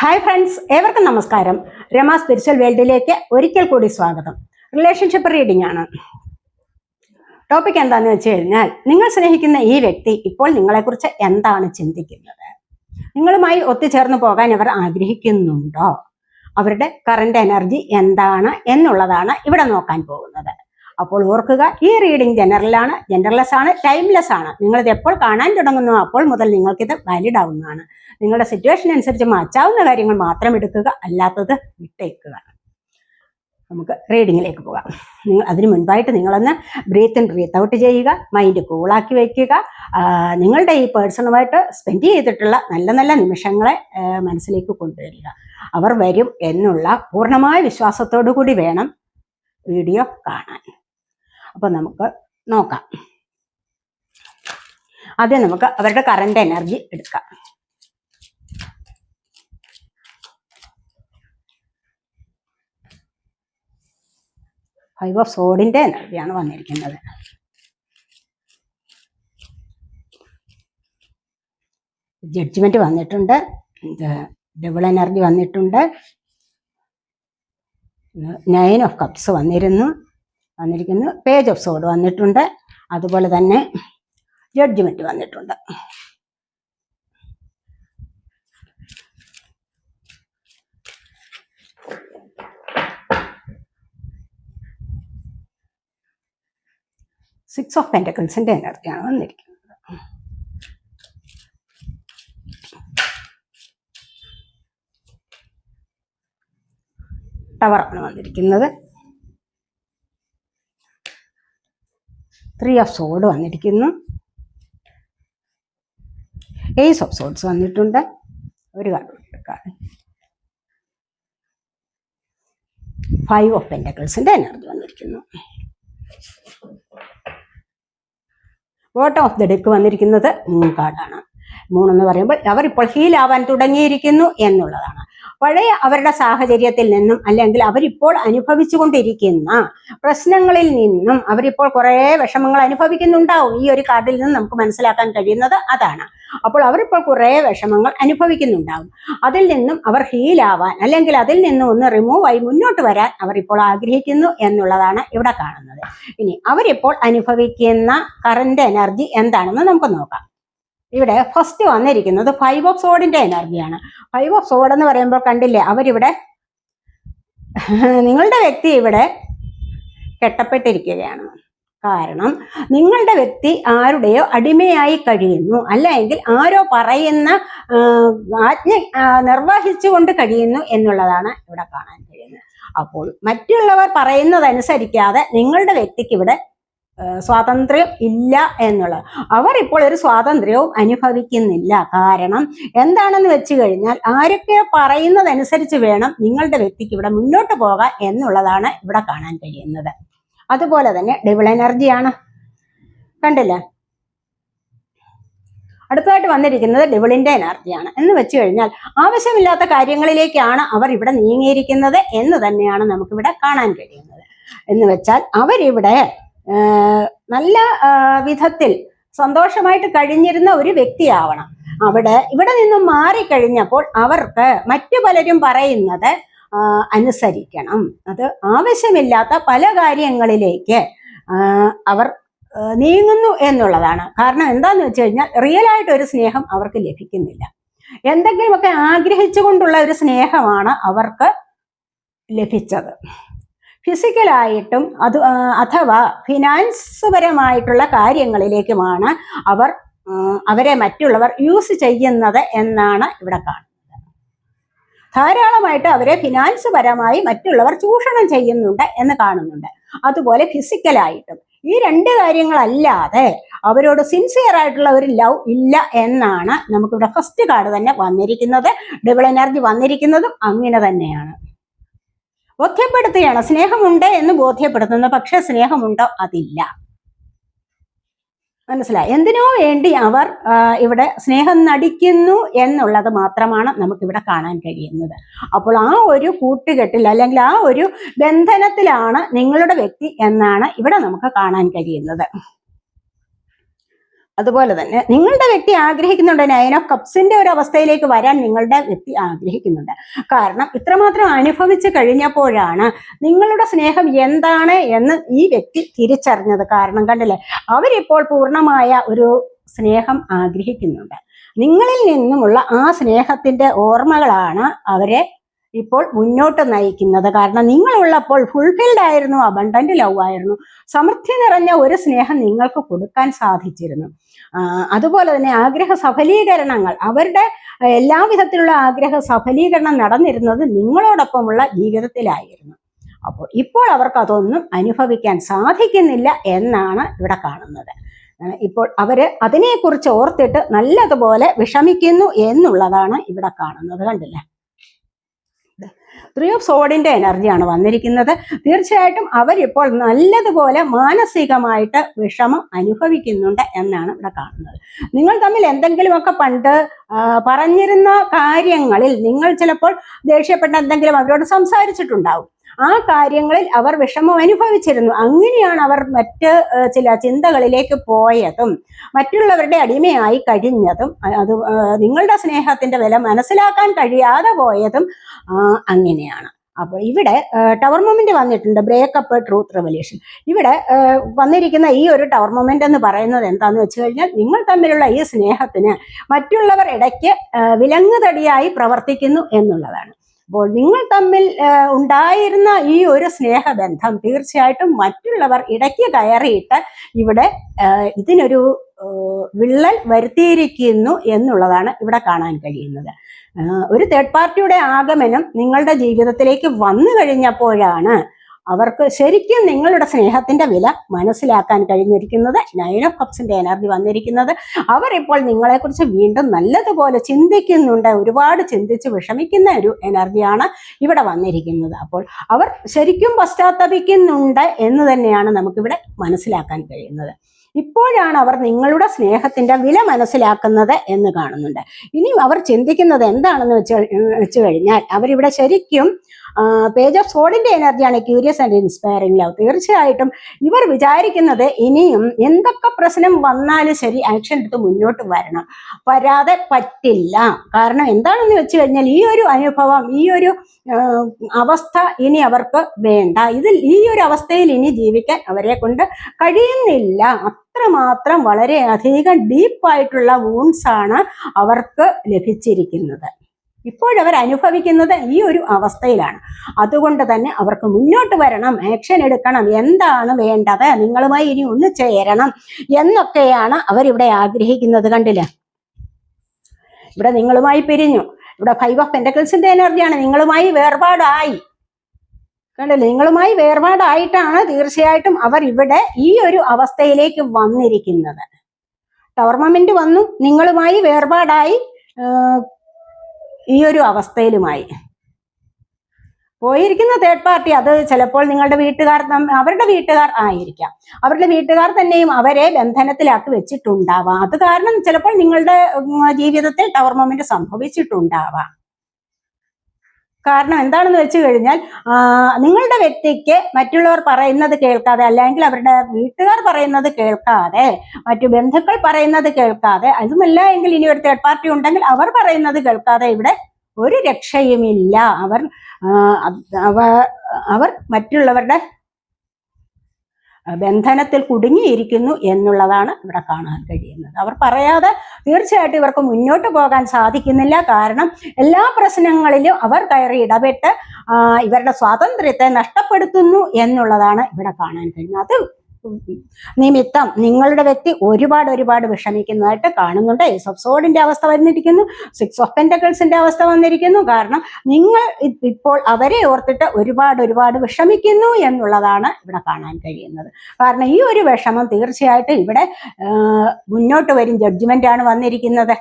Hi friends ഏവർക്കും നമസ്കാരം. Rama spiritual വേൾഡിലേക്ക് ഒരിക്കൽ കൂടി സ്വാഗതം. റിലേഷൻഷിപ്പ് റീഡിംഗ് ആണ്. ടോപ്പിക് എന്താന്ന് വെച്ച് കഴിഞ്ഞാൽ നിങ്ങൾ സ്നേഹിക്കുന്ന ഈ വ്യക്തി ഇപ്പോൾ നിങ്ങളെക്കുറിച്ച് എന്താണ് ചിന്തിക്കുന്നത്? നിങ്ങളുമായി ഒത്തുചേർന്ന് പോകാൻ അവർ ആഗ്രഹിക്കുന്നുണ്ടോ? അവരുടെ കറണ്ട് എനർജി എന്താണ് എന്നുള്ളതാണ് ഇവിടെ നോക്കാൻ പോകുന്നത്. അപ്പോൾ ഓർക്കുക ഈ റീഡിംഗ് ജനറലാണ് ജനറൽലെസ് ആണ് ടൈംലെസ് ആണ്. നിങ്ങളിത് എപ്പോൾ കാണാൻ തുടങ്ങുന്നു അപ്പോൾ മുതൽ നിങ്ങൾക്കിത് വാലിഡ് ആവുന്നതാണ്. നിങ്ങളുടെ സിറ്റുവേഷൻ അനുസരിച്ച് മാറ്റാവുന്ന കാര്യങ്ങൾ മാത്രം എടുക്കുക അല്ലാത്തത് വിട്ടേക്കുക. നമുക്ക് റീഡിങ്ങിലേക്ക് പോകാം. നിങ്ങൾ അതിന് മുൻപായിട്ട് നിങ്ങളൊന്ന് ബ്രീത്ത് ഇൻ ബ്രീത്ത് ഔട്ട് ചെയ്യുക മൈൻഡ് കൂളാക്കി വയ്ക്കുക നിങ്ങളുടെ ഈ പേഴ്സണുമായിട്ട് സ്പെൻഡ് ചെയ്തിട്ടുള്ള നല്ല നല്ല നിമിഷങ്ങളെ മനസ്സിലേക്ക് കൊണ്ടുവരിക. അവർ വരും എന്നുള്ള പൂർണമായ വിശ്വാസത്തോടു കൂടി വേണം വീഡിയോ കാണാൻ. അപ്പോൾ നമുക്ക് നോക്കാം. ആദ്യം നമുക്ക് അവരുടെ കറണ്ട് എനർജി എടുക്കാം. ഫൈവ് ഓഫ് സോഡിന്റെ എനർജിയാണ് വന്നിരിക്കുന്നത്. ജഡ്ജ്മെന്റ് വന്നിട്ടുണ്ട്. ഡബിൾ എനർജി വന്നിട്ടുണ്ട്. നയൻ ഓഫ് കപ്സ് വന്നിരുന്നു. വന്നിരിക്കുന്നു. പേജ് ഓഫ് സോഡ് വന്നിട്ടുണ്ട്. അതുപോലെ തന്നെ ജഡ്ജ്മെന്റ് വന്നിട്ടുണ്ട്. സിക്സ് ഓഫ് പെന്റക്കിൾസിന്റെ എനർജിയാണ് വന്നിരിക്കുന്നത്. ടവറാണ് വന്നിരിക്കുന്നത്. ത്രീ ഓഫ് സോഡ് വന്നിരിക്കുന്നു. എയ്സ് ഓഫ് സോഡ്സ് വന്നിട്ടുണ്ട്. ഒരു കാർഡ് എടുക്കാം. ഫൈവ് ഓഫ് പെന്റക്കിൾസിന്റെ എനർജി വന്നിരിക്കുന്നു. ബോട്ടം ഓഫ് ദ ഡെക്ക് വന്നിരിക്കുന്നത് മൂൺ കാർഡാണ് മൂൺ എന്ന് പറയുമ്പോൾ അവർ ഇപ്പോൾ ഹീൽ ആവാൻ തുടങ്ങിയിരിക്കുന്നു എന്നുള്ളതാണ്. പഴയ അവരുടെ സാഹചര്യത്തിൽ നിന്നും അല്ലെങ്കിൽ അവരിപ്പോൾ അനുഭവിച്ചുകൊണ്ടിരിക്കുന്ന പ്രശ്നങ്ങളിൽ നിന്നും അവരിപ്പോൾ കുറേ വിഷമങ്ങൾ അനുഭവിക്കുന്നുണ്ടാവും. ഈ ഒരു കാർഡിൽ നിന്ന് നമുക്ക് മനസ്സിലാക്കാൻ കഴിയുന്നത് അതാണ്. അപ്പോൾ അവരിപ്പോൾ കുറേ വിഷമങ്ങൾ അനുഭവിക്കുന്നുണ്ടാകും അതിൽ നിന്നും അവർ ഹീലാവാൻ അല്ലെങ്കിൽ അതിൽ നിന്നും ഒന്ന് റിമൂവ് ആയി മുന്നോട്ട് വരാൻ അവർ ഇപ്പോൾ ആഗ്രഹിക്കുന്നു എന്നുള്ളതാണ് ഇവിടെ കാണുന്നത്. ഇനി അവരിപ്പോൾ അനുഭവിക്കുന്ന കറണ്ട് എനർജി എന്താണെന്ന് നമുക്ക് നോക്കാം. ഇവിടെ ഫസ്റ്റ് വന്നിരിക്കുന്നത് ഫൈവ് ഓഫ് സോഡിന്റെ എനർജിയാണ് ഫൈവ് ഓഫ് സോഡ് എന്ന് പറയുമ്പോൾ കണ്ടില്ലേ അവരിവിടെ നിങ്ങളുടെ വ്യക്തി ഇവിടെ കെട്ടപ്പെട്ടിരിക്കുകയാണ്. കാരണം നിങ്ങളുടെ വ്യക്തി ആരുടെയോ അടിമയായി കഴിയുന്നു. അല്ലെങ്കിൽ ആരോ പറയുന്ന ആജ്ഞ നിർവഹിച്ചുകൊണ്ട് കഴിയുന്നു എന്നുള്ളതാണ് ഇവിടെ കാണാൻ കഴിയുന്നത്. അപ്പോൾ മറ്റുള്ളവർ പറയുന്നതനുസരിക്കാതെ നിങ്ങളുടെ വ്യക്തിക്ക് ഇവിടെ സ്വാതന്ത്ര്യം ഇല്ല എന്നുള്ളത്. അവർ ഇപ്പോൾ ഒരു സ്വാതന്ത്ര്യവും അനുഭവിക്കുന്നില്ല. കാരണം എന്താണെന്ന് വെച്ച് കഴിഞ്ഞാൽ ആരൊക്കെ പറയുന്നതനുസരിച്ച് വേണം നിങ്ങളുടെ വ്യക്തിക്ക് ഇവിടെ മുന്നോട്ട് പോകാൻ എന്നുള്ളതാണ് ഇവിടെ കാണാൻ കഴിയുന്നത്. അതുപോലെ തന്നെ ഡബിൾ എനർജിയാണ് കണ്ടില്ലേ? അടുത്തതായിട്ട് വന്നിരിക്കുന്നത് ഡബിളിന്റെ എനർജിയാണ് എന്ന് വെച്ചു കഴിഞ്ഞാൽ ആവശ്യമില്ലാത്ത കാര്യങ്ങളിലേക്കാണ് അവർ ഇവിടെ നീങ്ങിയിരിക്കുന്നത് എന്ന് തന്നെയാണ് നമുക്കിവിടെ കാണാൻ കഴിയുന്നത്. എന്ന് വെച്ചാൽ അവരിവിടെ നല്ല വിധത്തിൽ സന്തോഷമായിട്ട് കഴിഞ്ഞിരുന്ന ഒരു വ്യക്തിയാവണം. അവിടെ ഇവിടെ നിന്നും മാറിക്കഴിഞ്ഞപ്പോൾ അവർക്ക് മറ്റു പലരും പറയുന്നത് അനുസരിക്കണം. അത് ആവശ്യമില്ലാത്ത പല കാര്യങ്ങളിലേക്ക് അവർ നീങ്ങുന്നു എന്നുള്ളതാണ്. കാരണം എന്താന്ന് വെച്ച് കഴിഞ്ഞാൽ റിയൽ ആയിട്ട് ഒരു സ്നേഹം അവർക്ക് ലഭിക്കുന്നില്ല. എന്തെങ്കിലുമൊക്കെ ആഗ്രഹിച്ചുകൊണ്ടുള്ള ഒരു സ്നേഹമാണ് അവർക്ക് ലഭിച്ചത്. ഫിസിക്കലായിട്ടും അത് അഥവാ ഫിനാൻസ് പരമായിട്ടുള്ള കാര്യങ്ങളിലേക്കുമാണ് അവർ അവരെ മറ്റുള്ളവർ യൂസ് ചെയ്യുന്നത് എന്നാണ് ഇവിടെ കാണുന്നത്. ധാരാളമായിട്ട് അവരെ ഫിനാൻസ് പരമായി മറ്റുള്ളവർ ചൂഷണം ചെയ്യുന്നുണ്ട് എന്ന് കാണുന്നുണ്ട്. അതുപോലെ ഫിസിക്കലായിട്ടും ഈ രണ്ട് കാര്യങ്ങളല്ലാതെ അവരോട് സിൻസിയർ ആയിട്ടുള്ള ഒരു ലവ് ഇല്ല എന്നാണ് നമുക്കിവിടെ ഫസ്റ്റ് കാർഡ് തന്നെ വന്നിരിക്കുന്നത്. ഡബിൾ എനർജി വന്നിരിക്കുന്നതും അങ്ങനെ തന്നെയാണ്. ബോധ്യപ്പെടുത്തുകയാണ് സ്നേഹമുണ്ട് എന്ന് ബോധ്യപ്പെടുത്തുന്നു. പക്ഷെ സ്നേഹമുണ്ടോ? അതില്ല. മനസ്സിലായി. എന്തിനോ വേണ്ടി അവർ ഇവിടെ സ്നേഹം നടിക്കുന്നു എന്നുള്ളത് മാത്രമാണ് നമുക്കിവിടെ കാണാൻ കഴിയുന്നത്. അപ്പോൾ ആ ഒരു കൂട്ടുകെട്ടിൽ അല്ലെങ്കിൽ ആ ഒരു ബന്ധനത്തിലാണ് നിങ്ങളുടെ വ്യക്തി എന്നാണ് ഇവിടെ നമുക്ക് കാണാൻ കഴിയുന്നത്. അതുപോലെ തന്നെ നിങ്ങളുടെ വ്യക്തി ആഗ്രഹിക്കുന്നുണ്ട് നയൻ ഓഫ് കപ്സിന്റെ ഒരു അവസ്ഥയിലേക്ക് വരാൻ നിങ്ങളുടെ വ്യക്തി ആഗ്രഹിക്കുന്നുണ്ട്. കാരണം ഇത്രമാത്രം അനുഭവിച്ചു കഴിഞ്ഞപ്പോഴാണ് നിങ്ങളുടെ സ്നേഹം എന്താണ് എന്ന് ഈ വ്യക്തി തിരിച്ചറിഞ്ഞത്. കാരണം കണ്ടില്ലേ അവരിപ്പോൾ പൂർണമായ ഒരു സ്നേഹം ആഗ്രഹിക്കുന്നുണ്ട്. നിങ്ങളിൽ നിന്നുമുള്ള ആ സ്നേഹത്തിന്റെ ഓർമ്മകളാണ് അവരെ ഇപ്പോൾ മുന്നോട്ട് നയിക്കുന്നത്. കാരണം നിങ്ങളുള്ളപ്പോൾ ഫുൾഫിൽഡ് ആയിരുന്നു അബണ്ടന്റ് ലവ് ആയിരുന്നു. സമൃദ്ധി നിറഞ്ഞ ഒരു സ്നേഹം നിങ്ങൾക്ക് കൊടുക്കാൻ സാധിച്ചിരുന്നു. അതുപോലെ തന്നെ ആഗ്രഹ സഫലീകരണങ്ങൾ. അവരുടെ എല്ലാവിധത്തിലുള്ള ആഗ്രഹ സഫലീകരണം നടന്നിരുന്നത് നിങ്ങളോടൊപ്പമുള്ള ജീവിതത്തിലായിരുന്നു. അപ്പോൾ ഇപ്പോൾ അവർക്ക് അതൊന്നും അനുഭവിക്കാൻ സാധിക്കുന്നില്ല എന്നാണ് ഇവിടെ കാണുന്നത്. ഇപ്പോൾ അവർ അതിനെക്കുറിച്ച് ഓർത്തിട്ട് നല്ലതുപോലെ വിഷമിക്കുന്നു എന്നുള്ളതാണ് ഇവിടെ കാണുന്നത് കണ്ടില്ലേ? ത്രീ ഓഫ് സോഡിന്റെ എനർജിയാണ് വന്നിരിക്കുന്നത്. തീർച്ചയായിട്ടും അവരിപ്പോൾ നല്ലതുപോലെ മാനസികമായിട്ട് വിഷമം അനുഭവിക്കുന്നുണ്ട് എന്നാണ് ഇവിടെ കാണുന്നത്. നിങ്ങൾ തമ്മിൽ എന്തെങ്കിലുമൊക്കെ പണ്ട് പറഞ്ഞിരുന്ന കാര്യങ്ങളിൽ നിങ്ങൾ ചിലപ്പോൾ ദേഷ്യപ്പെട്ട എന്തെങ്കിലും അവരോട് സംസാരിച്ചിട്ടുണ്ടാവും. ആ കാര്യങ്ങളിൽ അവർ വിഷമം അനുഭവിച്ചിരുന്നു. അങ്ങനെയാണ് അവർ മറ്റ് ചില ചിന്തകളിലേക്ക് പോയതും മറ്റുള്ളവരുടെ അടിമയായി കഴിഞ്ഞതും അത് നിങ്ങളുടെ സ്നേഹത്തിന്റെ വില മനസ്സിലാക്കാൻ കഴിയാതെ പോയതും അങ്ങനെയാണ്. അപ്പോൾ ഇവിടെ ടവർ മൊമെന്റ് വന്നിട്ടുണ്ട് ബ്രേക്കപ്പ് ട്രൂത്ത് റെവല്യൂഷൻ ഇവിടെ വന്നിരിക്കുന്ന ഈ ഒരു ടവർ മൊമെന്റ് എന്ന് പറയുന്നത് എന്താന്ന് വെച്ച് കഴിഞ്ഞാൽ നിങ്ങൾ തമ്മിലുള്ള ഈ സ്നേഹത്തിന് മറ്റുള്ളവർ ഇടയ്ക്ക് വിലങ്ങുതടിയായി പ്രവർത്തിക്കുന്നു എന്നുള്ളതാണ്. അപ്പോൾ നിങ്ങൾ തമ്മിൽ ഉണ്ടായിരുന്ന ഈ ഒരു സ്നേഹബന്ധം തീർച്ചയായിട്ടും മറ്റുള്ളവർ ഇടയ്ക്ക് കയറിയിട്ട് ഇവിടെ ഇതിനൊരു വിള്ളൽ വരുത്തിയിരിക്കുന്നു എന്നുള്ളതാണ് ഇവിടെ കാണാൻ കഴിയുന്നത്. ഒരു തേർഡ് പാർട്ടിയുടെ ആഗമനം നിങ്ങളുടെ ജീവിതത്തിലേക്ക് വന്നു കഴിഞ്ഞപ്പോഴാണ് അവർക്ക് ശരിക്കും നിങ്ങളുടെ സ്നേഹത്തിന്റെ വില മനസ്സിലാക്കാൻ കഴിഞ്ഞിരിക്കുന്നത് നയൻ ഓഫ് കപ്സിന്റെ എനർജി വന്നിരിക്കുന്നത്. അവരിപ്പോൾ നിങ്ങളെക്കുറിച്ച് വീണ്ടും നല്ലതുപോലെ ചിന്തിക്കുന്നുണ്ട്. ഒരുപാട് ചിന്തിച്ച് വിഷമിക്കുന്ന ഒരു എനർജിയാണ് ഇവിടെ വന്നിരിക്കുന്നത്. അപ്പോൾ അവർ ശരിക്കും പശ്ചാത്തപിക്കുന്നുണ്ട് എന്ന് തന്നെയാണ് നമുക്കിവിടെ മനസ്സിലാക്കാൻ കഴിയുന്നത്. ഇപ്പോഴാണ് അവർ നിങ്ങളുടെ സ്നേഹത്തിന്റെ വില മനസ്സിലാക്കുന്നത് എന്ന് കാണുന്നുണ്ട്. ഇനി അവർ ചിന്തിക്കുന്നത് എന്താണെന്ന് വെച്ച് വെച്ച് കഴിഞ്ഞാൽ അവരിവിടെ ശരിക്കും പേജ് ഓഫ് സോഡിന്റെ എനർജിയാണ് ക്യൂരിയസ് ആൻഡ് ഇൻസ്പയറിംഗ് ലവ് തീർച്ചയായിട്ടും ഇവർ വിചാരിക്കുന്നത് ഇനിയും എന്തൊക്കെ പ്രശ്നം വന്നാലും ശരി ആക്ഷൻ എടുത്ത് മുന്നോട്ട് വരണം. വരാതെ പറ്റില്ല. കാരണം എന്താണെന്ന് വെച്ച് കഴിഞ്ഞാൽ ഈ ഒരു അനുഭവം ഈ ഒരു അവസ്ഥ ഇനി അവർക്ക് വേണ്ട. ഇതിൽ ഈ ഒരു അവസ്ഥയിൽ ഇനി ജീവിക്കാൻ അവരെ കൊണ്ട് കഴിയുന്നില്ല. അത്രമാത്രം വളരെയധികം ഡീപ്പായിട്ടുള്ള വൂൺസ് ആണ് അവർക്ക് ലഭിച്ചിരിക്കുന്നത്. ഇപ്പോഴവർ അനുഭവിക്കുന്നത് ഈ ഒരു അവസ്ഥയിലാണ്. അതുകൊണ്ട് തന്നെ അവർക്ക് മുന്നോട്ട് വരണം ആക്ഷൻ എടുക്കണം എന്താണ് വേണ്ടത് നിങ്ങളുമായി ഇനി ഒന്ന് ചേരണം എന്നൊക്കെയാണ് അവരിവിടെ ആഗ്രഹിക്കുന്നത് കണ്ടില്ല? ഇവിടെ നിങ്ങളുമായി പിരിഞ്ഞു. ഇവിടെ ഫൈവ് ഓഫ് പെന്റക്കിൾസിന്റെ എനർജിയാണ് നിങ്ങളുമായി വേർപാടായി. കണ്ടില്ലേ? നിങ്ങളുമായി വേർപാടായിട്ടാണ് തീർച്ചയായിട്ടും അവർ ഇവിടെ ഈ ഒരു അവസ്ഥയിലേക്ക് വന്നിരിക്കുന്നത്. ടവർണമെന്റ് വന്നു. നിങ്ങളുമായി വേർപാടായി. ഈ ഒരു അവസ്ഥയിലുമായി. പോയിരിക്കുന്ന തേർഡ് പാർട്ടി അത് ചിലപ്പോൾ നിങ്ങളുടെ വീട്ടുകാർ അവരുടെ വീട്ടുകാർ ആയിരിക്കാം. അവരുടെ വീട്ടുകാർ തന്നെയും അവരെ ബന്ധനത്തിലാക്കി വെച്ചിട്ടുണ്ടാവാം. അത് കാരണം ചിലപ്പോൾ നിങ്ങളുടെ ജീവിതത്തിൽ ടവർ മൊമെന്റ് സംഭവിച്ചിട്ടുണ്ടാവാം. കാരണം എന്താണെന്ന് വെച്ച് കഴിഞ്ഞാൽ നിങ്ങളുടെ വ്യക്തിക്ക് മറ്റുള്ളവർ പറയുന്നത് കേൾക്കാതെ അല്ലെങ്കിൽ അവരുടെ വീട്ടുകാർ പറയുന്നത് കേൾക്കാതെ മറ്റു ബന്ധുക്കൾ പറയുന്നത് കേൾക്കാതെ അതുമല്ല എങ്കിൽ ഇനി ഒരു തേർഡ് പാർട്ടി ഉണ്ടെങ്കിൽ അവർ പറയുന്നത് കേൾക്കാതെ ഇവിടെ ഒരു രക്ഷയുമില്ല. അവർ അവ- അവർ മറ്റുള്ളവരുടെ ബന്ധനത്തിൽ കുടുങ്ങിയിരിക്കുന്നു എന്നുള്ളതാണ് ഇവിടെ കാണാൻ കഴിയുന്നത്. അവർ പറയാതെ തീർച്ചയായിട്ടും ഇവർക്ക് മുന്നോട്ട് പോകാൻ സാധിക്കുന്നില്ല. കാരണം എല്ലാ പ്രശ്നങ്ങളിലും അവർ കയറി ഇടപെട്ട് ഇവരുടെ സ്വാതന്ത്ര്യത്തെ നഷ്ടപ്പെടുത്തുന്നു എന്നുള്ളതാണ് ഇവിടെ കാണാൻ കഴിയുന്നത്. അത് നിമിത്തം നിങ്ങളുടെ വ്യക്തി ഒരുപാട് ഒരുപാട് വിഷമിക്കുന്നതായിട്ട് കാണുന്നുണ്ട്. ഏസ് ഓഫ് സോഡിന്റെ അവസ്ഥ വന്നിരിക്കുന്നു. സിക്സ് ഓഫ് പെന്റക്കിൾസിന്റെ അവസ്ഥ വന്നിരിക്കുന്നു. കാരണം നിങ്ങൾ ഇപ്പോൾ അവരെ ഓർത്തിട്ട് ഒരുപാട് ഒരുപാട് വിഷമിക്കുന്നു എന്നുള്ളതാണ് ഇവിടെ കാണാൻ കഴിയുന്നത്. കാരണം ഈ ഒരു വിഷമം തീർച്ചയായിട്ടും ഇവിടെ മുന്നോട്ട് വരും. ജഡ്ജ്മെന്റ് ആണ് വന്നിരിക്കുന്നത്.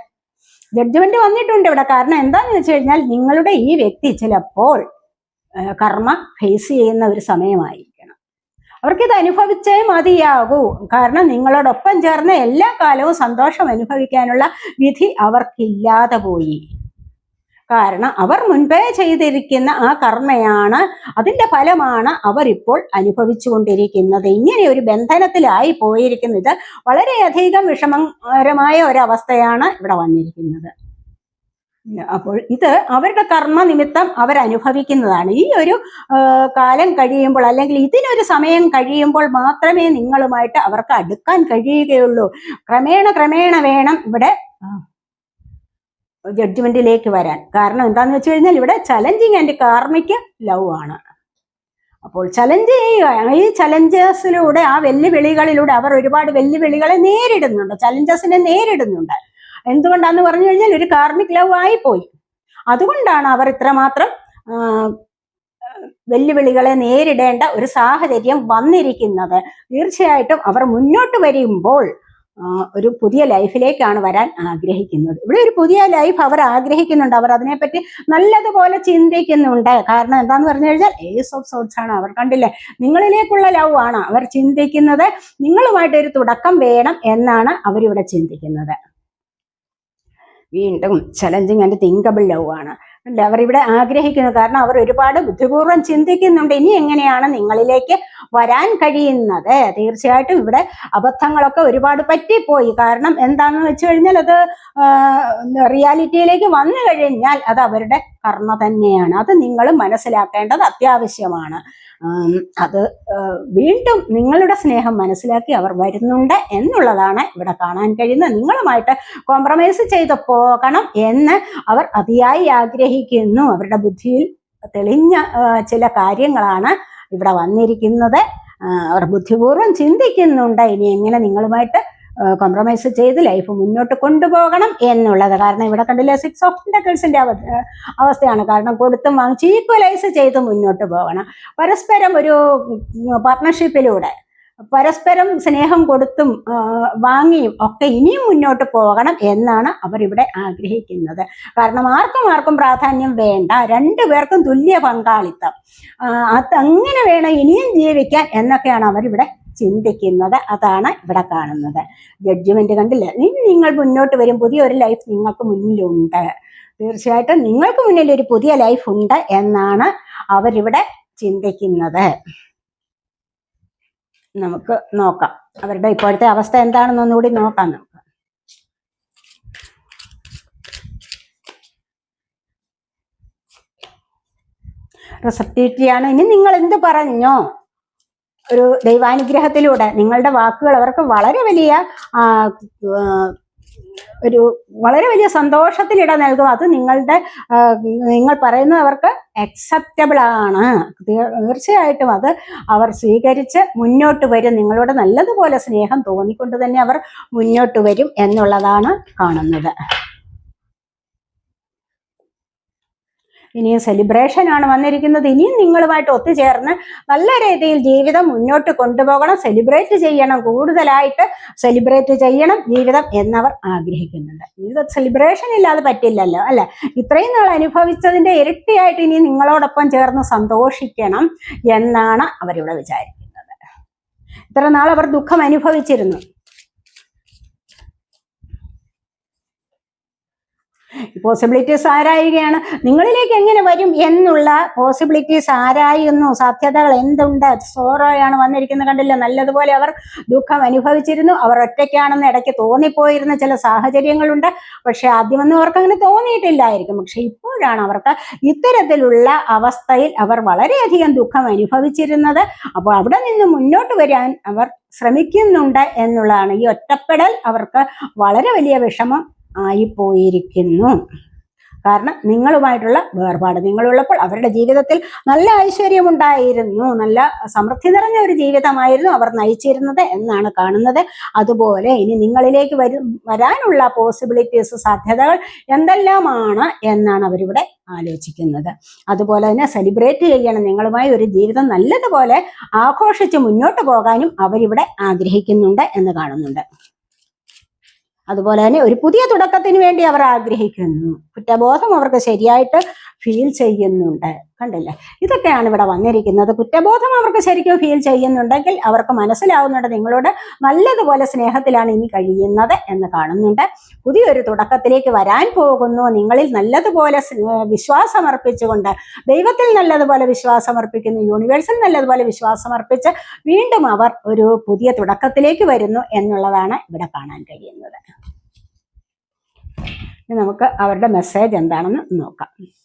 ജഡ്ജ്മെന്റ് വന്നിട്ടുണ്ട് ഇവിടെ. കാരണം എന്താണെന്ന് വെച്ച് കഴിഞ്ഞാൽ നിങ്ങളുടെ ഈ വ്യക്തി ചിലപ്പോൾ കർമ്മ ഫേസ് ചെയ്യുന്ന ഒരു സമയമായിരിക്കണം അവർക്കിത് അനുഭവിച്ചേ മതിയാകൂ. കാരണം നിങ്ങളോടൊപ്പം ചേർന്ന് എല്ലാ കാലവും സന്തോഷം അനുഭവിക്കാനുള്ള വിധി അവർക്കില്ലാതെ പോയി. കാരണം അവർ മുൻപേ ചെയ്തിരിക്കുന്ന ആ കർമ്മയാണ് അതിന്റെ ഫലമാണ് അവരിപ്പോൾ അനുഭവിച്ചുകൊണ്ടിരിക്കുന്നത്. ഇങ്ങനെ ഒരു ബന്ധനത്തിലായി പോയിരിക്കുന്നത് വളരെയധികം വിഷമകരമായ ഒരവസ്ഥയാണ് ഇവിടെ വന്നിരിക്കുന്നത്. അപ്പോൾ ഇത് അവരുടെ കർമ്മ നിമിത്തം അവരനുഭവിക്കുന്നതാണ്. ഈ ഒരു കാലം കഴിയുമ്പോൾ അല്ലെങ്കിൽ ഇതിനൊരു സമയം കഴിയുമ്പോൾ മാത്രമേ നിങ്ങളുമായിട്ട് അവർക്ക് അടുക്കാൻ കഴിയുകയുള്ളൂ. ക്രമേണ ക്രമേണ വേണം ഇവിടെ ജഡ്ജ്മെന്റിലേക്ക് വരാൻ. കാരണം എന്താന്ന് വെച്ച് കഴിഞ്ഞാൽ ഇവിടെ ചലഞ്ചിങ് ആൻഡ് കാർമിക് ലവ് ആണ്. അപ്പോൾ ചലഞ്ച് ചെയ്യുക ഈ ചലഞ്ചസിലൂടെ ആ വെല്ലുവിളികളിലൂടെ അവർ ഒരുപാട് വെല്ലുവിളികളെ നേരിടുന്നുണ്ട്. ചലഞ്ചേഴ്സിനെ നേരിടുന്നുണ്ട്. എന്തുകൊണ്ടാന്ന് പറഞ്ഞു കഴിഞ്ഞാൽ ഒരു കാർമിക് ലവ് ആയി പോയി അതുകൊണ്ടാണ് അവർ ഇത്രമാത്രം വെല്ലുവിളികളെ നേരിടേണ്ട ഒരു സാഹചര്യം വന്നിരിക്കുന്നത്. തീർച്ചയായിട്ടും അവർ മുന്നോട്ട് വരുമ്പോൾ ഒരു പുതിയ ലൈഫിലേക്കാണ് വരാൻ ആഗ്രഹിക്കുന്നത്. ഇവിടെ ഒരു പുതിയ ലൈഫ് അവർ ആഗ്രഹിക്കുന്നുണ്ട്. അവർ അതിനെപ്പറ്റി നല്ലതുപോലെ ചിന്തിക്കുന്നുണ്ട്. കാരണം എന്താന്ന് പറഞ്ഞു കഴിഞ്ഞാൽ ഏസ് ഓഫ് സോട്ട്സ് ആണ് അവർ കണ്ടില്ലേ? നിങ്ങളിലേക്കുള്ള ലവ് ആണ് അവർ ചിന്തിക്കുന്നത്. നിങ്ങളുമായിട്ട് ഒരു തുടക്കം വേണം എന്നാണ് അവരിവിടെ ചിന്തിക്കുന്നത്. വീണ്ടും ചലഞ്ചിങ് ആൻഡ് തിങ്കബിൾ ലവ് ആണ്. അല്ല? അവർ ഇവിടെ ആഗ്രഹിക്കുന്നു കാരണം അവർ ഒരുപാട് ബുദ്ധിപൂർവം ചിന്തിക്കുന്നുണ്ട്. ഇനി എങ്ങനെയാണ് നിങ്ങളിലേക്ക് വരാൻ കഴിയുന്നത്? തീർച്ചയായിട്ടും ഇവിടെ അബദ്ധങ്ങളൊക്കെ ഒരുപാട് പറ്റിപ്പോയി. കാരണം എന്താണെന്ന് വെച്ച് കഴിഞ്ഞാൽ അത് റിയാലിറ്റിയിലേക്ക് വന്നു കഴിഞ്ഞാൽ അത് അവരുടെ കർമ്മ തന്നെയാണ്. അത് നിങ്ങൾ മനസ്സിലാക്കേണ്ടത് അത്യാവശ്യമാണ്. അത് വീണ്ടും നിങ്ങളുടെ സ്നേഹം മനസ്സിലാക്കി അവർ വരുന്നുണ്ട് എന്നുള്ളതാണ് ഇവിടെ കാണാൻ കഴിയുന്നത്. നിങ്ങളുമായിട്ട് കോംപ്രമൈസ് ചെയ്ത് പോകണം എന്ന് അവർ അതിയായി ആഗ്രഹിക്കുന്നു. അവരുടെ ബുദ്ധിയിൽ തെളിഞ്ഞ ചില കാര്യങ്ങളാണ് ഇവിടെ വന്നിരിക്കുന്നത്. അവർ ബുദ്ധിപൂർവം ചിന്തിക്കുന്നുണ്ട്. ഇനി എങ്ങനെ നിങ്ങളുമായിട്ട് കോംപ്രമൈസ് ചെയ്ത് ലൈഫ് മുന്നോട്ട് കൊണ്ടുപോകണം എന്നുള്ളത്. കാരണം ഇവിടെ കണ്ടില്ല സിക്സ് ഓഫ് ഇൻഡക്കിൾസിന്റെ അവസ്ഥയാണ്. കാരണം കൊടുത്തും വാങ്ങിച്ച് ഈക്വലൈസ് ചെയ്ത് മുന്നോട്ട് പോകണം. പരസ്പരം ഒരു പാർട്ണർഷിപ്പിലൂടെ പരസ്പരം സ്നേഹം കൊടുത്തും വാങ്ങിയും ഒക്കെ ഇനിയും മുന്നോട്ട് പോകണം എന്നാണ് അവരിവിടെ ആഗ്രഹിക്കുന്നത്. കാരണം ആർക്കും ആർക്കും പ്രാധാന്യം വേണ്ട രണ്ടു പേർക്കും തുല്യ പങ്കാളിത്തം. അത് അങ്ങനെ വേണം ഇനിയും ജീവിക്കാൻ എന്നൊക്കെയാണ് അവരിവിടെ ചിന്തിക്കുന്നത് അതാണ് ഇവിടെ കാണുന്നത്. ജഡ്ജ്മെന്റ് കണ്ടില്ല? നിങ്ങൾ മുന്നോട്ട് വരും. പുതിയൊരു ലൈഫ് നിങ്ങൾക്ക് മുന്നിലുണ്ട്. തീർച്ചയായിട്ടും നിങ്ങൾക്ക് മുന്നിൽ ഒരു പുതിയ ലൈഫ് ഉണ്ട് എന്നാണ് അവരിവിടെ ചിന്തിക്കുന്നത്. നമുക്ക് നോക്കാം. അവരുടെ ഇപ്പോഴത്തെ അവസ്ഥ എന്താണെന്നൊന്നുകൂടി നോക്കാം നമുക്ക്. റിസപ്റ്റിവിറ്റിയാണ് ഇനി നിങ്ങൾ എന്ത് പറഞ്ഞോ? ഒരു ദൈവാനുഗ്രഹത്തിലൂടെ നിങ്ങളുടെ വാക്കുകൾ അവർക്ക് വളരെ വലിയ ഒരു വളരെ വലിയ സന്തോഷത്തിൽ ഇട നൽകും അത് നിങ്ങളുടെ നിങ്ങൾ പറയുന്നത് അവർക്ക് അക്സെപ്റ്റബിൾ ആണ്. തീർ- തീർച്ചയായിട്ടും അത് അവർ സ്വീകരിച്ച് മുന്നോട്ട് വരും. നിങ്ങളോട് നല്ലതുപോലെ സ്നേഹം തോന്നിക്കൊണ്ട് തന്നെ അവർ മുന്നോട്ട് വരും എന്നുള്ളതാണ് കാണുന്നത്. ഇനിയും സെലിബ്രേഷൻ ആണ് വന്നിരിക്കുന്നത്. ഇനിയും നിങ്ങളുമായിട്ട് ഒത്തുചേർന്ന് നല്ല രീതിയിൽ ജീവിതം മുന്നോട്ട് കൊണ്ടുപോകണം സെലിബ്രേറ്റ് ചെയ്യണം കൂടുതലായിട്ട് സെലിബ്രേറ്റ് ചെയ്യണം ജീവിതം എന്നവർ ആഗ്രഹിക്കുന്നുണ്ട്. ജീവിത സെലിബ്രേഷൻ ഇല്ലാതെ പറ്റില്ലല്ലോ അല്ലെ? ഇത്രയും നാൾ അനുഭവിച്ചതിന്റെ ഇരട്ടിയായിട്ട് ഇനി നിങ്ങളോടൊപ്പം ചേർന്ന് സന്തോഷിക്കണം എന്നാണ് അവരിവിടെ വിചാരിക്കുന്നത്. ഇത്ര നാൾ അവർ ദുഃഖം അനുഭവിച്ചിരുന്നു. പോസിബിലിറ്റീസ് ആരായുകയാണ്? നിങ്ങളിലേക്ക് എങ്ങനെ വരും എന്നുള്ള പോസിബിലിറ്റീസ് ആരായുന്നു? സാധ്യതകൾ എന്തുണ്ട്? സോറോയാണ് വന്നിരിക്കുന്നത് കണ്ടില്ല? നല്ലതുപോലെ അവർ ദുഃഖം അനുഭവിച്ചിരുന്നു. അവർ ഒറ്റയ്ക്കാണെന്ന് ഇടയ്ക്ക് തോന്നിപ്പോയിരുന്ന ചില സാഹചര്യങ്ങളുണ്ട്. പക്ഷെ ആദ്യമൊന്നും അവർക്ക് അങ്ങനെ തോന്നിയിട്ടില്ലായിരിക്കും. പക്ഷെ ഇപ്പോഴാണ് അവർക്ക് ഇത്തരത്തിലുള്ള അവസ്ഥയിൽ അവർ വളരെയധികം ദുഃഖം അനുഭവിച്ചിരുന്നത്. അപ്പോൾ അവിടെ നിന്ന് മുന്നോട്ട് വരാൻ അവർ ശ്രമിക്കുന്നുണ്ട് എന്നുള്ളതാണ്. ഈ ഒറ്റപ്പെടൽ അവർക്ക് വളരെ വലിയ വിഷമം ആയിപ്പോയിരിക്കുന്നു. കാരണം നിങ്ങളുമായിട്ടുള്ള വേർപാട് നിങ്ങളുള്ളപ്പോൾ അവരുടെ ജീവിതത്തിൽ നല്ല ഐശ്വര്യമുണ്ടായിരുന്നു. നല്ല സമൃദ്ധി നിറഞ്ഞ ഒരു ജീവിതമായിരുന്നു അവർ നയിച്ചിരുന്നത് എന്നാണ് കാണുന്നത്. അതുപോലെ ഇനി നിങ്ങളിലേക്ക് വരും വരാനുള്ള പോസിബിലിറ്റീസ് സാധ്യതകൾ എന്തെല്ലാമാണ് എന്നാണ് അവരിവിടെ ആലോചിക്കുന്നത്. അതുപോലെ തന്നെ സെലിബ്രേറ്റ് ചെയ്യണം. നിങ്ങളുമായി ഒരു ജീവിതം നല്ലതുപോലെ ആഘോഷിച്ച് മുന്നോട്ട് പോകാനും അവരിവിടെ ആഗ്രഹിക്കുന്നുണ്ട് എന്ന് കാണുന്നുണ്ട്. അതുപോലെ തന്നെ ഒരു പുതിയ തുടക്കത്തിന് വേണ്ടി അവർ ആഗ്രഹിക്കുന്നു. കുറ്റബോധം അവർക്ക് ശരിയായിട്ട് ഫീൽ ചെയ്യുന്നുണ്ട്. കണ്ടില്ലേ? ഇതൊക്കെയാണ് ഇവിടെ വന്നിരിക്കുന്നത്. കുറ്റബോധം അവർക്ക് ശരിക്കും ഫീൽ ചെയ്യുന്നുണ്ടെങ്കിൽ അവർക്ക് മനസ്സിലാവുന്നുണ്ട് നിങ്ങളോട് നല്ലതുപോലെ സ്നേഹത്തിലാണ് ഇനി കഴിയുന്നത് എന്ന് കാണുന്നുണ്ട്. പുതിയൊരു തുടക്കത്തിലേക്ക് വരാൻ പോകുന്നു. നിങ്ങളിൽ നല്ലതുപോലെ വിശ്വാസമർപ്പിച്ചുകൊണ്ട് ദൈവത്തിൽ നല്ലതുപോലെ വിശ്വാസമർപ്പിക്കുന്നു യൂണിവേഴ്സിൽ നല്ലതുപോലെ വിശ്വാസമർപ്പിച്ച് വീണ്ടും അവർ ഒരു പുതിയ തുടക്കത്തിലേക്ക് വരുന്നു എന്നുള്ളതാണ് ഇവിടെ കാണാൻ കഴിയുന്നത്. നമുക്ക് അവരുടെ മെസ്സേജ് എന്താണെന്ന് നോക്കാം.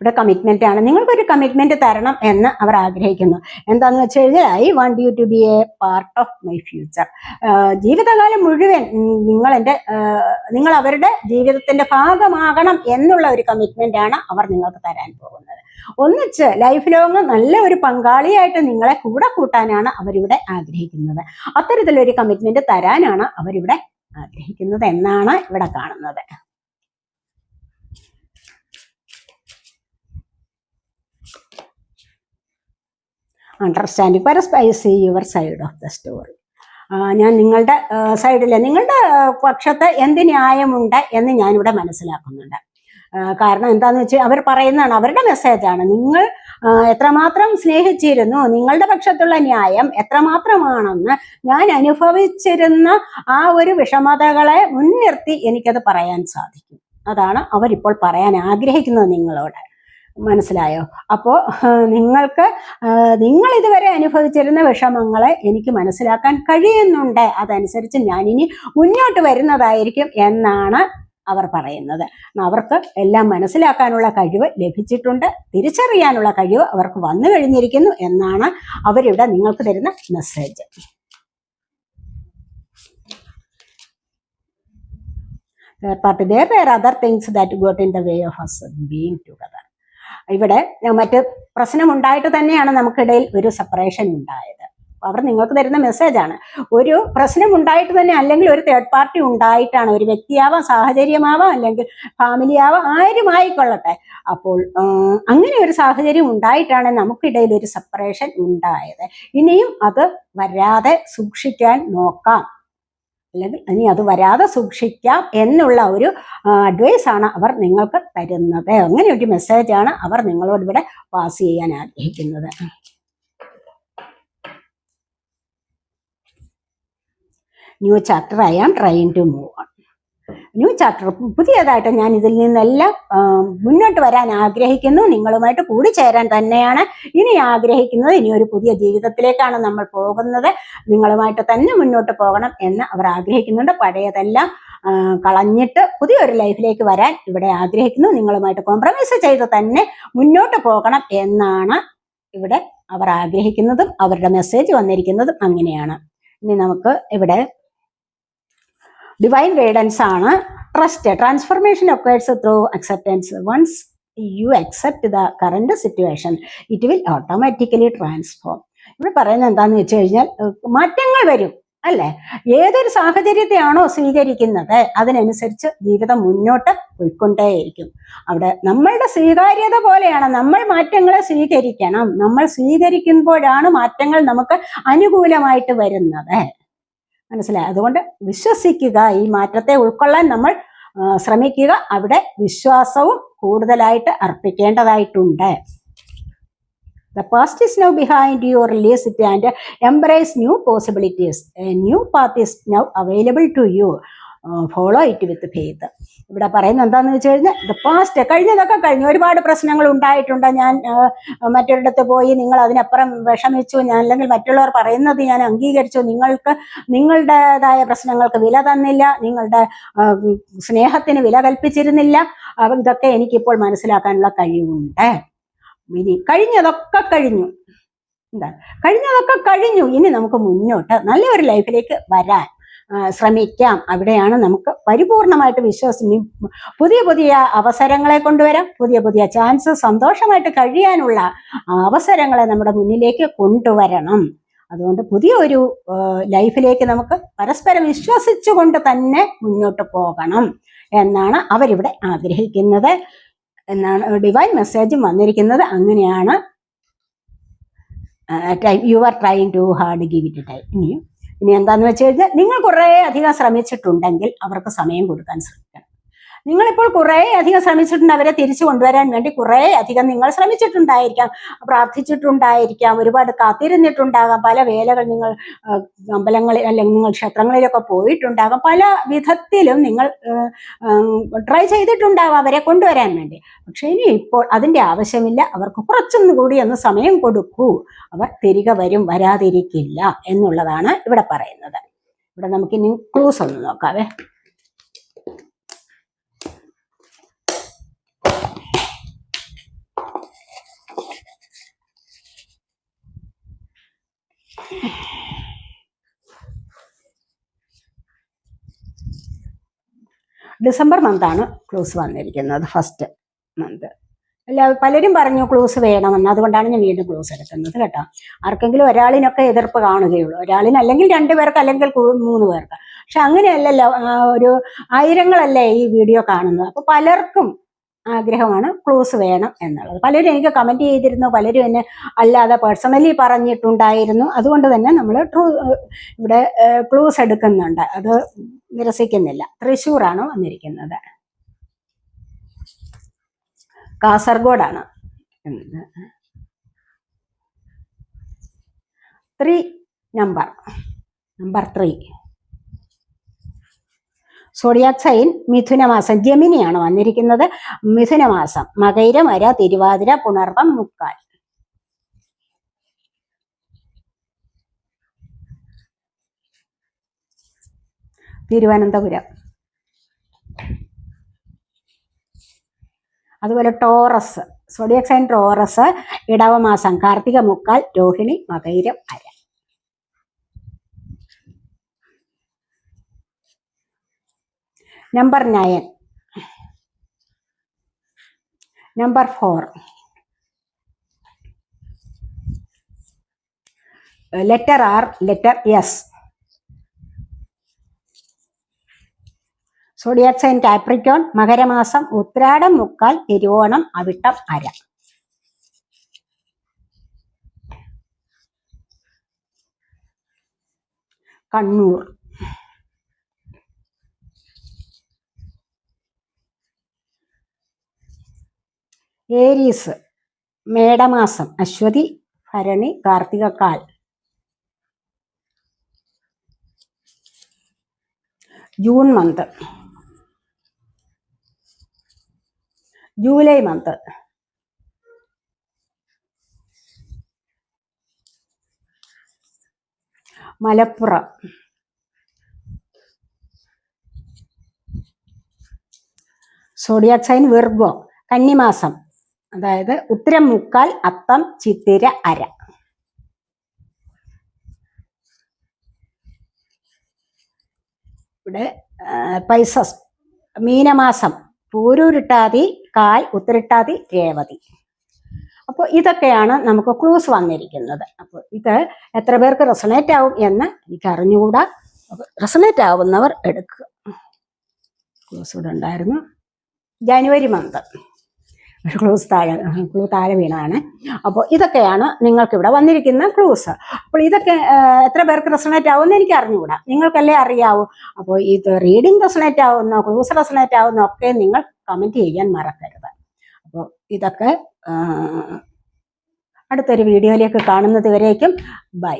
ഇവിടെ കമ്മിറ്റ്മെന്റ് ആണ്. നിങ്ങൾക്കൊരു കമ്മിറ്റ്മെന്റ് തരണം എന്ന് അവർ ആഗ്രഹിക്കുന്നു. എന്താന്ന് വെച്ച് കഴിഞ്ഞാൽ I want you to be a part of my future ജീവിതകാലം മുഴുവൻ നിങ്ങൾ എന്റെ നിങ്ങൾ അവരുടെ ജീവിതത്തിന്റെ ഭാഗമാകണം എന്നുള്ള ഒരു കമ്മിറ്റ്മെന്റ് ആണ് അവർ നിങ്ങൾക്ക് തരാൻ പോകുന്നത്. ഒന്നിച്ച് ലൈഫ് ലോങ് നല്ല ഒരു പങ്കാളിയായിട്ട് നിങ്ങളെ കൂടെ കൂട്ടാനാണ് അവരിവിടെ ആഗ്രഹിക്കുന്നത്. അത്തരത്തിലൊരു കമ്മിറ്റ്മെന്റ് തരാനാണ് അവരിവിടെ ആഗ്രഹിക്കുന്നത് എന്നാണ് ഇവിടെ കാണുന്നത്. Understanding പരസ്പൈസി your side of the story ഞാൻ നിങ്ങളുടെ സൈഡിലെ നിങ്ങളുടെ പക്ഷത്ത് എന്ത് ന്യായമുണ്ട് എന്ന് ഞാനിവിടെ മനസ്സിലാക്കുന്നുണ്ട്. കാരണം എന്താന്ന് വെച്ചാൽ അവർ പറയുന്നതാണ് അവരുടെ മെസ്സേജാണ് നിങ്ങൾ എത്രമാത്രം സ്നേഹിച്ചിരുന്നു നിങ്ങളുടെ പക്ഷത്തുള്ള ന്യായം എത്രമാത്രമാണെന്ന് ഞാൻ അനുഭവിച്ചിരുന്ന ആ ഒരു വിഷമതകളെ മുൻനിർത്തി എനിക്കത് പറയാൻ സാധിക്കും. അതാണ് അവരിപ്പോൾ പറയാൻ ആഗ്രഹിക്കുന്നത് നിങ്ങളോട്. മനസ്സിലായോ? അപ്പോ നിങ്ങൾക്ക് നിങ്ങൾ ഇതുവരെ അനുഭവിച്ചിരുന്ന വിഷമങ്ങളെ എനിക്ക് മനസ്സിലാക്കാൻ കഴിയുന്നുണ്ട്. അതനുസരിച്ച് ഞാൻ ഇനി മുന്നോട്ട് വരുന്നതായിരിക്കും എന്നാണ് അവർ പറയുന്നത്. അവർക്ക് എല്ലാം മനസ്സിലാക്കാനുള്ള കഴിവ് ലഭിച്ചിട്ടുണ്ട്. തിരിച്ചറിയാനുള്ള കഴിവ് അവർക്ക് വന്നു കഴിഞ്ഞിരിക്കുന്നു എന്നാണ് അവരിവിടെ നിങ്ങൾക്ക് തരുന്ന message. Party there were other things that got in the way of us being together. ഇവിടെ മറ്റ് പ്രശ്നമുണ്ടായിട്ട് തന്നെയാണ് നമുക്കിടയിൽ ഒരു സെപ്പറേഷൻ ഉണ്ടായത്. അവർ നിങ്ങൾക്ക് തരുന്ന മെസ്സേജാണ് ഒരു പ്രശ്നം ഉണ്ടായിട്ട് തന്നെ അല്ലെങ്കിൽ ഒരു തേർഡ് പാർട്ടി ഉണ്ടായിട്ടാണ് ഒരു വ്യക്തിയാവാം സാഹചര്യമാവാം അല്ലെങ്കിൽ ഫാമിലി ആവാം ആരുമായിക്കൊള്ളട്ടെ അപ്പോൾ അങ്ങനെ ഒരു സാഹചര്യം ഉണ്ടായിട്ടാണ് നമുക്കിടയിൽ ഒരു സെപ്പറേഷൻ ഉണ്ടായത്. ഇനിയും അത് വരാതെ സൂക്ഷിക്കാൻ നോക്കാം. അല്ലെങ്കിൽ ഇനി അത് വരാതെ സൂക്ഷിക്കാം എന്നുള്ള ഒരു അഡ്വൈസ് ആണ് അവർ നിങ്ങൾക്ക് തരുന്നത്. അങ്ങനെ ഒരു മെസ്സേജാണ് അവർ നിങ്ങളോട് ഇവിടെ പാസ് ചെയ്യാൻ ആഗ്രഹിക്കുന്നത്. New chapter I am trying to move on new chapter പുതിയതായിട്ട് ഞാൻ ഇതിൽ നിന്നെല്ലാം മുന്നോട്ട് വരാൻ ആഗ്രഹിക്കുന്നു. നിങ്ങളുമായിട്ട് കൂടിച്ചേരാൻ തന്നെയാണ് ഇനി ആഗ്രഹിക്കുന്നത്. ഇനി ഒരു പുതിയ ജീവിതത്തിലേക്കാണ് നമ്മൾ പോകുന്നത്. നിങ്ങളുമായിട്ട് തന്നെ മുന്നോട്ട് പോകണം എന്ന് അവർ ആഗ്രഹിക്കുന്നുണ്ട്. പഴയതെല്ലാം കളഞ്ഞിട്ട് പുതിയൊരു ലൈഫിലേക്ക് വരാൻ ഇവിടെ ആഗ്രഹിക്കുന്നു. നിങ്ങളുമായിട്ട് കോംപ്രമൈസ് ചെയ്ത് തന്നെ മുന്നോട്ട് പോകണം എന്നാണ് ഇവിടെ അവർ ആഗ്രഹിക്കുന്നതും അവരുടെ മെസ്സേജ് വന്നിരിക്കുന്നതും അങ്ങനെയാണ്. ഇനി നമുക്ക് ഇവിടെ ഡിവൈൻ ഗൈഡൻസ് ആണ്. Trust transformation occurs through acceptance once you accept the current situation it will automatically transform ഇവിടെ പറയുന്നത് എന്താന്ന് വെച്ച് കഴിഞ്ഞാൽ മാറ്റങ്ങൾ വരും അല്ലെ? ഏതൊരു സാഹചര്യത്തെയാണോ സ്വീകരിക്കുന്നത് അതിനനുസരിച്ച് ജീവിതം മുന്നോട്ട് പോയിക്കൊണ്ടേയിരിക്കും. അവിടെ നമ്മളുടെ സ്വീകാര്യത പോലെയാണ്. നമ്മൾ മാറ്റങ്ങളെ സ്വീകരിക്കണം. നമ്മൾ സ്വീകരിക്കുമ്പോഴാണ് മാറ്റങ്ങൾ നമുക്ക് അനുകൂലമായിട്ട് വരുന്നത്. മനസ്സിലായി? അതുകൊണ്ട് വിശ്വസിക്കുക ഈ മാറ്റത്തെ ഉൾക്കൊള്ളാൻ നമ്മൾ ശ്രമിക്കുക. അവിടെ വിശ്വാസവും കൂടുതലായിട്ട് അർപ്പിക്കേണ്ടതായിട്ടുണ്ട്. The past is now behind you release it and embrace new possibilities new path is now available to you follow it with faith ഇവിടെ പറയുന്നത് എന്താണെന്ന് വെച്ച് കഴിഞ്ഞാൽ ദ പാസ്റ്റ് കഴിഞ്ഞതൊക്കെ കഴിഞ്ഞു. ഒരുപാട് പ്രശ്നങ്ങൾ ഉണ്ടായിട്ടുണ്ട്. ഞാൻ മറ്റൊരിടത്ത് പോയി നിങ്ങൾ അതിനപ്പുറം വിഷമിച്ചു. ഞാൻ അല്ലെങ്കിൽ മറ്റുള്ളവർ പറയുന്നത് ഞാൻ അംഗീകരിച്ചു. നിങ്ങൾക്ക് നിങ്ങളുടേതായ പ്രശ്നങ്ങൾക്ക് വില തന്നില്ല. നിങ്ങളുടെ സ്നേഹത്തിന് വില കൽപ്പിച്ചിരുന്നില്ല. ഇതൊക്കെ എനിക്കിപ്പോൾ മനസ്സിലാക്കാനുള്ള കഴിവുണ്ട്. ഇനി കഴിഞ്ഞതൊക്കെ കഴിഞ്ഞു. എന്താ? കഴിഞ്ഞതൊക്കെ കഴിഞ്ഞു. ഇനി നമുക്ക് മുന്നോട്ട് നല്ലൊരു ലൈഫിലേക്ക് വരാൻ ശ്രമിക്കാം. അവിടെയാണ് നമുക്ക് പരിപൂർണമായിട്ട് വിശ്വസം. പുതിയ പുതിയ അവസരങ്ങളെ കൊണ്ടുവരാം. പുതിയ പുതിയ ചാൻസ് സന്തോഷമായിട്ട് കഴിയാനുള്ള അവസരങ്ങളെ നമ്മുടെ മുന്നിലേക്ക് കൊണ്ടുവരണം. അതുകൊണ്ട് പുതിയ ഒരു ലൈഫിലേക്ക് നമുക്ക് പരസ്പരം വിശ്വസിച്ചുകൊണ്ട് തന്നെ മുന്നോട്ട് പോകണം എന്നാണ് അവരിവിടെ ആഗ്രഹിക്കുന്നത്. എന്നാണ് ഡിവൈൻ മെസ്സേജും വന്നിരിക്കുന്നത്. അങ്ങനെയാണ് you are trying too hard give it time. ഇനിയും ഇനി എന്താന്ന് വെച്ച് കഴിഞ്ഞാൽ നിങ്ങൾ കുറേ അധികം ശ്രമിച്ചിട്ടുണ്ടെങ്കിൽ അവർക്ക് സമയം കൊടുക്കാൻ ശ്രമിക്കണം. നിങ്ങളിപ്പോൾ കുറേ അധികം ശ്രമിച്ചിട്ടുണ്ട് അവരെ തിരിച്ചു കൊണ്ടുവരാൻ വേണ്ടി. കുറേ അധികം നിങ്ങൾ ശ്രമിച്ചിട്ടുണ്ടായിരിക്കാം. പ്രാർത്ഥിച്ചിട്ടുണ്ടായിരിക്കാം. ഒരുപാട് കാത്തിരുന്നിട്ടുണ്ടാകാം. പല വേലകൾ നിങ്ങൾ അമ്പലങ്ങളിൽ അല്ലെങ്കിൽ നിങ്ങൾ ക്ഷേത്രങ്ങളിലൊക്കെ പോയിട്ടുണ്ടാകാം. പല വിധത്തിലും നിങ്ങൾ ട്രൈ ചെയ്തിട്ടുണ്ടാകാം അവരെ കൊണ്ടുവരാൻ വേണ്ടി. പക്ഷെ ഇനി ഇപ്പോൾ അതിന്റെ ആവശ്യമില്ല. അവർക്ക് കുറച്ചൊന്നും കൂടി ഒന്ന് സമയം കൊടുക്കൂ. അവർ തിരികെ വരും വരാതിരിക്കില്ല എന്നുള്ളതാണ് ഇവിടെ പറയുന്നത്. ഇവിടെ നമുക്ക് ഇനി ക്ലൂസ് ഒന്ന് നോക്കാവേ. ഡിസംബർ മന്താണ് ക്ലൂസ് വന്നിരിക്കുന്നത് ഫസ്റ്റ് മന്ത് അല്ല പലരും പറഞ്ഞു ക്ലൂസ് വേണമെന്ന്. അതുകൊണ്ടാണ് ഞാൻ വീണ്ടും ക്ലൂസ് എടുക്കുന്നത് കേട്ടോ. ആർക്കെങ്കിലും ഒരാളിനൊക്കെ എതിർപ്പ് കാണുകയുള്ളൂ. ഒരാളിന് അല്ലെങ്കിൽ രണ്ടു പേർക്ക് അല്ലെങ്കിൽ മൂന്ന് പേർക്ക്. പക്ഷെ അങ്ങനെയല്ലല്ലോ ഒരു ആയിരങ്ങളല്ലേ ഈ വീഡിയോ കാണുന്നത്. അപ്പൊ പലർക്കും ആഗ്രഹമാണ് ക്ലോസ് വേണം എന്നുള്ളത്. പലരും എനിക്ക് കമന്റ് ചെയ്തിരുന്നു പലരും എന്നെ അല്ലാതെ പേഴ്സണലി പറഞ്ഞിട്ടുണ്ടായിരുന്നു. അതുകൊണ്ട് തന്നെ നമ്മൾ ട്രൂ ഇവിടെ ക്ലോസ് എടുക്കുന്നുണ്ട്. അത് നിരസിക്കുന്നില്ല. തൃശ്ശൂറാണ് വന്നിരിക്കുന്നത്. കാസർഗോഡാണ് three number number three zodiac sign മിഥുനമാസം ജമിനിയാണ് വന്നിരിക്കുന്നത്. മിഥുനമാസം മകൈര മര തിരുവാതിര പുണർവം മുക്കാൽ. തിരുവനന്തപുരം. അതുപോലെ ടോറസ് സോഡിയക് സൈൻ ടോറസ് ഇടവമാസം കാർത്തിക മുക്കാൽ രോഹിണി മകൈരം അര. Number nine number four letter R letter S zodiac sign Capricorn മകരമാസം Uthradam മുക്കാൽ തിരുവോണം അവിട്ടം അര. കണ്ണൂർ. ഏരീസ് മേടമാസം അശ്വതി ഭരണി കാർത്തിക കാൽ. June month. July month. Malappuram. Zodiac sign Virgo കന്നിമാസം. അതായത് ഉത്തരം മുക്കാൽ അപ്പം ചിത്തിര അര. ഇവിടെ പൈസസ് മീനമാസം. പൂരൂരിട്ടാതി കാൽ ഉത്തരിട്ടാതി രേവതി. അപ്പോൾ ഇതൊക്കെയാണ് നമുക്ക് ക്ലൂസ് വന്നിരിക്കുന്നത്. അപ്പോൾ ഇത് എത്ര പേർക്ക് റെസണേറ്റ് ആവും എന്ന് എനിക്ക് അറിഞ്ഞുകൂടാ റെസണേറ്റ് ആവുന്നവർ എടുക്കുക. ക്ലൂസ് ഇവിടെ ഉണ്ടായിരുന്നു. ജനുവരി മന്ത് ക്ലൂസ് താഴെ ക്ലൂ താഴെ വീണാണ് അപ്പോൾ ഇതൊക്കെയാണ് നിങ്ങൾക്ക് ഇവിടെ വന്നിരിക്കുന്ന ക്ലൂസ് അപ്പോൾ ഇതൊക്കെ എത്ര പേർക്ക് റെസണേറ്റ് ആവുമെന്ന് എനിക്ക് അറിഞ്ഞുകൂടാ. നിങ്ങൾക്കല്ലേ അറിയാവൂ? അപ്പോൾ ഇത് റീഡിംഗ് റെസണേറ്റ് ആവുന്ന ക്ലൂസ് റെസണേറ്റ് ആവുന്ന ഒക്കെ നിങ്ങൾ കമന്റ് ചെയ്യാൻ മറക്കരുത്. അപ്പോൾ ഇതൊക്കെ അടുത്തൊരു വീഡിയോയിലേക്ക് കാണുന്നത് വരേക്കും. ബൈ